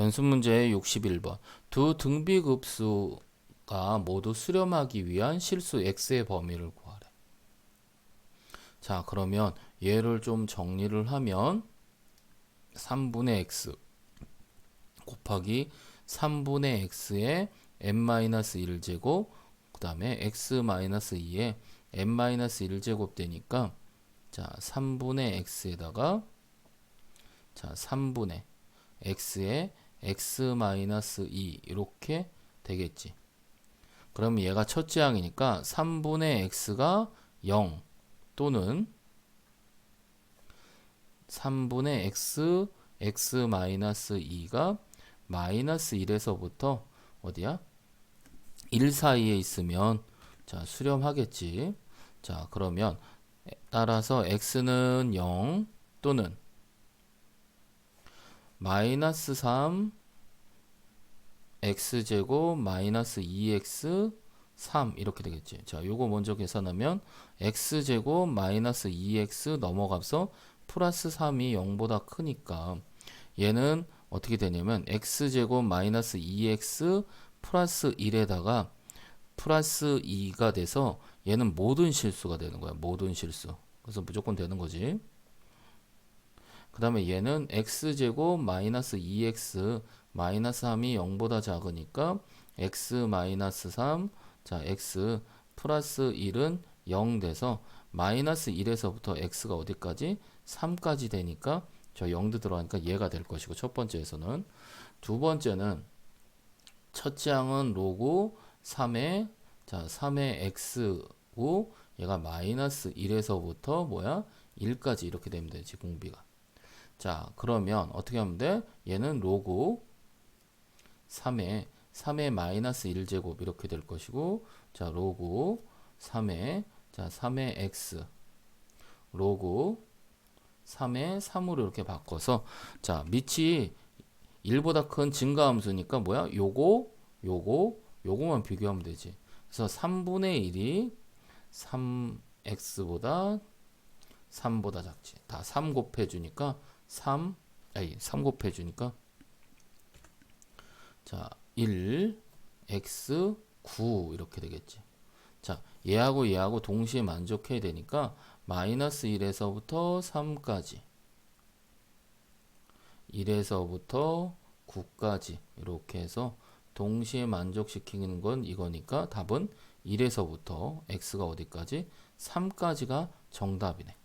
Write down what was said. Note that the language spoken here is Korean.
연습 문제 61번. 두 등비급수가 모두 수렴하기 위한 실수 x의 범위를 구하래. 자, 그러면 얘를 좀 정리를 하면 3분의 x 곱하기 3분의 x의 n-1제곱 그 다음에 x-2의 n-1제곱 되니까 자 3분의 x에다가 자 3분의 x의 x-2 이렇게 되겠지. 그럼 얘가 첫째 항이니까 3분의 x가 0 또는 3분의 x x-2가 마이너스 1에서부터 어디야? 1 사이에 있으면 자 수렴하겠지. 자 그러면 따라서 x는 0 또는 마이너스 3 x제곱 마이너스 2x 3 이렇게 되겠지. 자, 요거 먼저 계산하면 x제곱 마이너스 2x 넘어가서 플러스 3이 0보다 크니까 얘는 어떻게 되냐면 x제곱 마이너스 2x 플러스 1에다가 플러스 2가 돼서 얘는 모든 실수가 되는 거야. 모든 실수. 그래서 무조건 되는 거지. 그 다음에 얘는 x제곱 마이너스 2x 마이너스 3이 0보다 작으니까 x 마이너스 3, 자 x 플러스 1은 0 돼서 마이너스 1에서부터 x가 어디까지? 3까지 되니까 저 0도 들어가니까 얘가 될 것이고 첫 번째에서는 두 번째는 첫째 항은 로그 3의 자 3의 x고 얘가 마이너스 1에서부터 뭐야? 1까지 이렇게 되면 되지 공비가 자, 그러면 어떻게 하면 돼? 얘는 로그 3의 3의 마이너스 1제곱 이렇게 될 것이고 자, 로그 3의 자, 3의 x 로그 3의 3으로 이렇게 바꿔서 자, 밑이 1보다 큰 증가함수니까 뭐야? 요거 요거 요거만 비교하면 되지. 그래서 3분의 1이 3x보다 3보다 작지. 다 3 곱해 주니까 3, 아니 3 곱해 주니까 자, 1 x 9 이렇게 되겠지. 자, 얘하고 얘하고 동시에 만족해야 되니까 마이너스 1에서부터 3까지 1에서부터 9까지 이렇게 해서 동시에 만족시키는 건 이거니까 답은 1에서부터 x가 어디까지? 3까지가 정답이네.